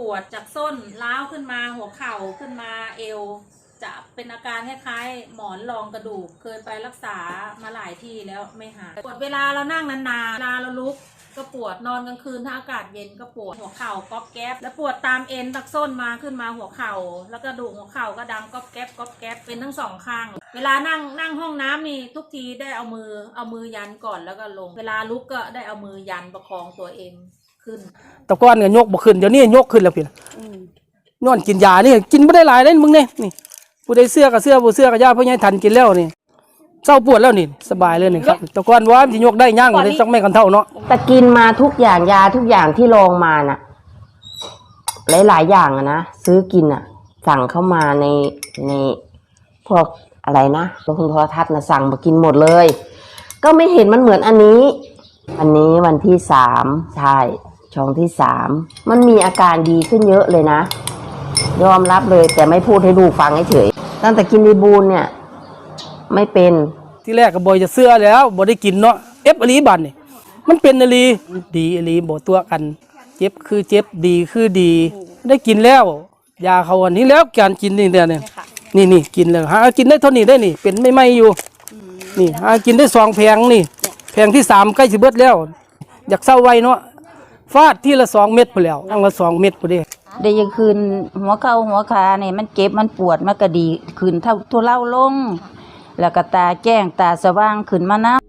ปวดจากส้นล้าวขึ้นมาหัวเข่าขึ้นมาเอว จะเป็นอาการคล้ายๆหมอนรองกระดูก เคยไปรักษามาหลายที่แล้วไม่หายปวดเวลาเรานั่งนานๆเวลาเราลุกก็ปวดนอนกลางคืนถ้าอากาศเย็นก็ปวดหัวเข่าก๊อบแก๊บแล้วปวดตามเอ็นตักส้นมาขึ้นมาหัวเข่า แล้วกระดูกหัวเข่าก็ดังก๊อบแก๊บก๊อบแก๊บเป็นทั้งสองข้าง เวลานั่งนั่งห้องน้ำนี่ทุกทีได้เอามือเอามือยันก่อนแล้วก็ลง เวลาลุกก็ได้เอามือยันประคองตัวเอง ขึ้นแต่ก่อนก็ยกบ่ขึ้นเดี๋ยวนี้ยกขึ้นแล้วพี่นอนกินยานี่กินบ่ได้หลายเลยมึงเนี่ยนี่ผู้ใดเสื้อกับเสื้อผู้เสื้อกับยาพ่อใหญ่ทันกินแล้วนี่เศร้าปวดแล้วนี่สบายเลยนี่ครับแต่ก่อนว่าสิยกได้ย่างเลยจักไม่กันเท่าเนาะแต่กินมาทุกอย่างยาทุกอย่างที่ลองมาน่ะ หลายๆอย่างอะนะซื้อกินอะสั่งเข้ามาในในพวกอะไรนะโรงโทรทัศน์นะสั่งมากินหมดเลย ก็ไม่เห็นมันเหมือนอันนี้ อันนี้วันที่สามใช่ ช่องที่สามมันมีอาการดีขึ้นเยอะเลยนะ ยอมรับเลยแต่ไม่พูดให้ดูกฟังเฉยตั้งแต่กินดีบูลเนี่ย ไม่เป็นที่แรกก็บ่จะเสื้อแล้วบ่ได้กินเนาะเอฟอลีบัดนี่ยมันเป็นอลีดีอลีบ่ตัวกัน เจ็บคือเจ็บดีคือดี ได้กินแล้วยาเขาอันนี้แล้วการกินนี่เนี่ยเนี่ยนี่นี่กินแล้วหากินได้เท่านี้ได้นี่ เป็นไม่ไม่อยู่นี่หากินได้สองแพงนี่ แพงที่สามใกล้สิเบิดแล้ว อยากเศร้าไว้เนาะ ฟาดที่ละสองเม็ดพอแล้วตั้งละสองเม็ดพอดีได้ยังคืนหัวเข่าหัวขาเนี่ยมันเจ็บมันปวดมันก็ดีคืนเท่าทุเล่าลง แล้วก็ตาแจ้งตาสว่างขึ้นมาน้